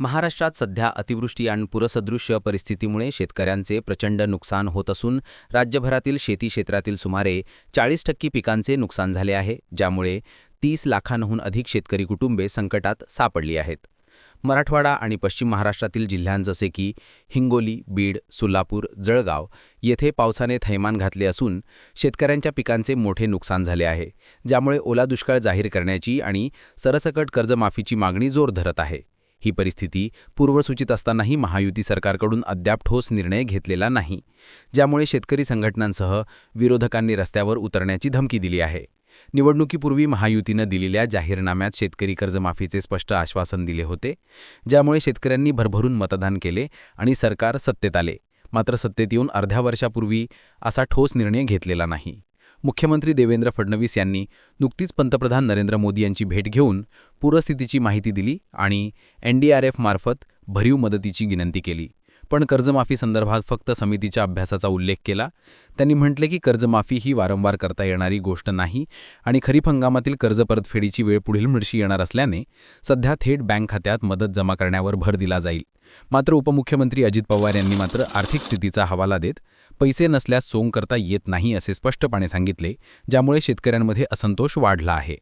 महाराष्ट्रात सध्या अतिवृष्टी आणि पुरसदृश्य परिस्थितीमुळे शेतकऱ्यांचे प्रचंड नुकसान होत असून राज्यभरातील शेती क्षेत्रातील सुमारे चाळीस टक्के पिकांचे नुकसान झाले आहे ज्यामुळे तीस लाखांहून अधिक शेतकरी कुटुंबे संकटात सापडली आहेत. मराठवाडा आणि पश्चिम महाराष्ट्रातील जिल्ह्यां जसे की हिंगोली बीड सोलापूर जळगाव येथे पावसाने थैमान घातले असून शेतकऱ्यांच्या पिकांचे मोठे नुकसान झाले आहे ज्यामुळे ओला दुष्काळ जाहीर करण्याची आणि सरसकट कर्जमाफीची मागणी जोर धरत आहे. ही परिस्थिती पूर्वसूचित असतानाही महायुती सरकारकडून अद्याप ठोस निर्णय घेतलेला नाही ज्यामुळे शेतकरी संघटनांसह विरोधकांनी रस्त्यावर उतरण्याची धमकी दिली आहे. निवडणुकीपूर्वी महायुतीनं दिलेल्या जाहीरनाम्यात शेतकरी कर्जमाफीचे स्पष्ट आश्वासन दिले होते ज्यामुळे शेतकऱ्यांनी भरभरून मतदान केले आणि सरकार सत्तेत आले. मात्र सत्तेत येऊन अर्ध्या वर्षापूर्वी असा ठोस निर्णय घेतलेला नाही. मुख्यमंत्री देवेंद्र फडणवीस यांनी नुकतीच पंतप्रधान नरेंद्र मोदी यांची भेट घेऊन पूरस्थितीची माहिती दिली आणि एनडीआरएफमार्फत भरीव मदतीची विनंती केली. पण कर्जमाफी संदर्भात फक्त समितीच्या अभ्यासाचा उल्लेख केला. त्यांनी म्हटले की कर्जमाफी ही वारंवार करता येणारी गोष्ट नाही आणि खरीप हंगामातील कर्ज परतफेडीची वेळ पुढील वर्षी येणार असल्याने सध्या थेट बँक खात्यात मदत जमा करण्यावर भर दिला जाईल. मात्र उपमुख्यमंत्री अजित पवार यांनी मात्र आर्थिक स्थितीचा हवाला देत पैसे नसल्यास सोंग करता येत नाही असे स्पष्टपणे सांगितले ज्यामुळे शेतकऱ्यांमध्ये असंतोष वाढला आहे.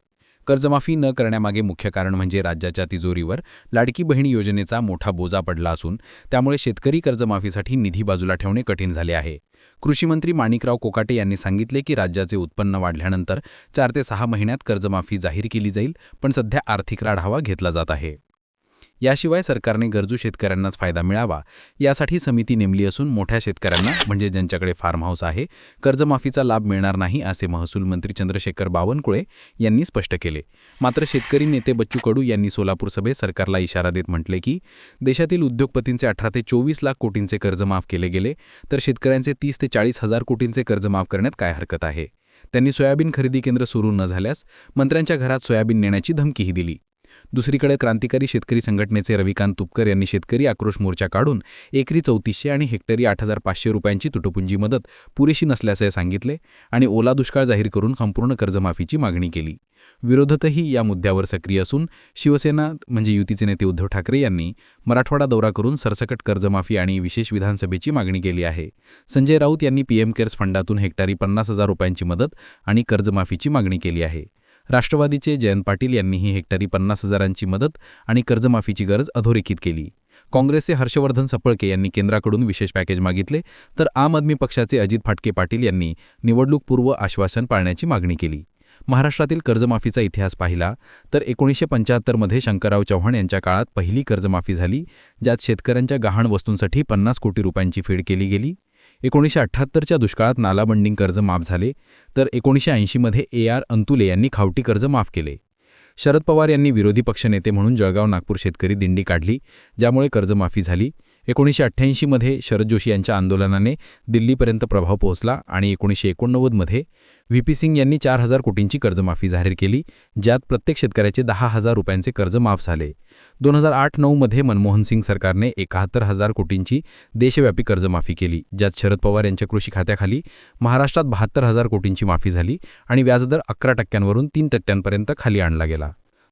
कर्जमाफी न करण्यामागे मुख्य कारण म्हणजे राज्याच्या तिजोरीवर लाडकी बहिणी योजनेचा मोठा बोजा पडला असून त्यामुळे शेतकरी कर्जमाफीसाठी निधी बाजूला ठेवणे कठीण झाले आहे. कृषीमंत्री माणिकराव कोकाटे यांनी सांगितले की राज्याचे उत्पन्न वाढल्यानंतर चार ते सहा महिन्यात कर्जमाफी जाहीर केली जाईल पण सध्या आर्थिक राढावा घेतला जात आहे. याशिवाय सरकारने गरजू शेतकऱ्यांनाच फायदा मिळावा. यासाठी समिती नेमली असून मोठ्या शेतकऱ्यांना म्हणजे ज्यांच्याकडे फार्म हाऊस आहे कर्जमाफीचा लाभ मिळणार नाही असे महसूल मंत्री चंद्रशेखर बावनकुळे यांनी स्पष्ट केले. मात्र शेतकरी नेते बच्चू कडू यांनी सोलापूर सभेत सरकारला इशारा देत म्हटले की देशातील उद्योगपतींचे अठरा ते चोवीस लाख कोटींचे कर्ज माफ केले गेले तर शेतकऱ्यांचे तीस ते चाळीस हजार कोटींचे कर्ज माफ करण्यात काय हरकत आहे? त्यांनी सोयाबीन खरेदी केंद्र सुरू न झाल्यास मंत्र्यांच्या घरात सोयाबीन नेण्याची धमकीही दिली. दुसरीकडे क्रांतिकारी शेतकरी संघटनेचे रविकांत तुपकर यांनी शेतकरी आक्रोश मोर्चा काढून एकरी चौतीसशे आणि हेक्टरी आठ हजार पाचशे रुपयांची तुटपुंजी मदत पुरेशी नसल्याचे सांगितले आणि ओला दुष्काळ जाहीर करून संपूर्ण कर्जमाफीची मागणी केली. विरोधतही या मुद्द्यावर सक्रिय असून शिवसेना म्हणजे युतीचे नेते उद्धव ठाकरे यांनी मराठवाडा दौरा करून सरसकट कर्जमाफी आणि विशेष विधानसभेची मागणी केली आहे. संजय राऊत यांनी पीएम केअर्स फंडातून हेक्टरी पन्नास हजार रुपयांची मदत आणि कर्जमाफीची मागणी केली आहे. राष्ट्रवादीचे जयंत पाटील यांनीही हेक्टरी पन्नास हजारांची मदत आणि कर्जमाफीची गरज अधोरेखित केली. काँग्रेसचे हर्षवर्धन सपळके यांनी केंद्राकडून विशेष पॅकेज मागितले तर आम आदमी पक्षाचे अजित फाटके पाटील यांनी निवडणूकपूर्व आश्वासन पाळण्याची मागणी केली. महाराष्ट्रातील कर्जमाफीचा इतिहास पाहिला तर एकोणीसशे पंच्याहत्तरमध्ये शंकरराव चव्हाण यांच्या काळात पहिली कर्जमाफी झाली ज्यात शेतकऱ्यांच्या गहाण वस्तूंसाठी पन्नास कोटी रुपयांची फेड केली गेली. एकोणीसशे अठ्ठ्याहत्तरच्या दुष्काळात नालाबंडिंग कर्ज माफ झाले तर एकोणीसशे ऐंशीमध्ये ए आर अंतुले यांनी खावटी कर्ज माफ केले. शरद पवार यांनी विरोधी पक्षनेते म्हणून जळगाव नागपूर शेतकरी दिंडी काढली ज्यामुळे कर्जमाफी झाली. एकोणीसशे अठ्ठ्याऐंशीमध्ये शरद जोशी यांच्या आंदोलनाने दिल्लीपर्यंत प्रभाव पोहोचला आणि एकोणीसशे एकोणनव्वदमध्ये व्ही पी सिंग यांनी चार हजार कोटींची कर्जमाफी जाहीर केली ज्यात प्रत्येक शेतकऱ्याचे दहा हजार रुपयांचे कर्ज माफ झाले. दोन हजार आठ नऊमध्ये मनमोहन सिंग सरकारने एकाहत्तर हजार कोटींची देशव्यापी कर्जमाफी केली ज्यात शरद पवार यांच्या कृषी खात्याखाली महाराष्ट्रात बहात्तर हजार कोटींची माफी झाली आणि व्याजदर अकरा टक्क्यांवरून तीन टक्क्यांपर्यंत खाली आणला गेला.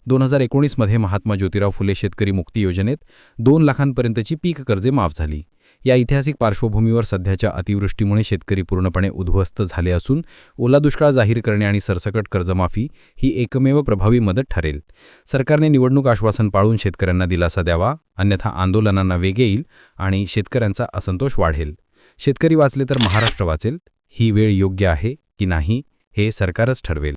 दोन हजार एकोणीसमध्ये महात्मा ज्योतिराव फुले शेतकरी मुक्ती योजनेत दोन लाखांपर्यंतची पीक कर्जे माफ झाली. या ऐतिहासिक पार्श्वभूमीवर सध्याच्या अतिवृष्टीमुळे शेतकरी पूर्णपणे उद्ध्वस्त झाले असून ओला दुष्काळ जाहीर करणे आणि सरसकट कर्जमाफी ही एकमेव प्रभावी मदत ठरेल. सरकारने निवडणूक आश्वासन पाळून शेतकऱ्यांना दिलासा द्यावा अन्यथा आंदोलनांना वेग येईल आणि शेतकऱ्यांचा असंतोष वाढेल. शेतकरी वाचले तर महाराष्ट्र वाचेल. ही वेळ योग्य आहे की नाही हे सरकारच ठरवेल.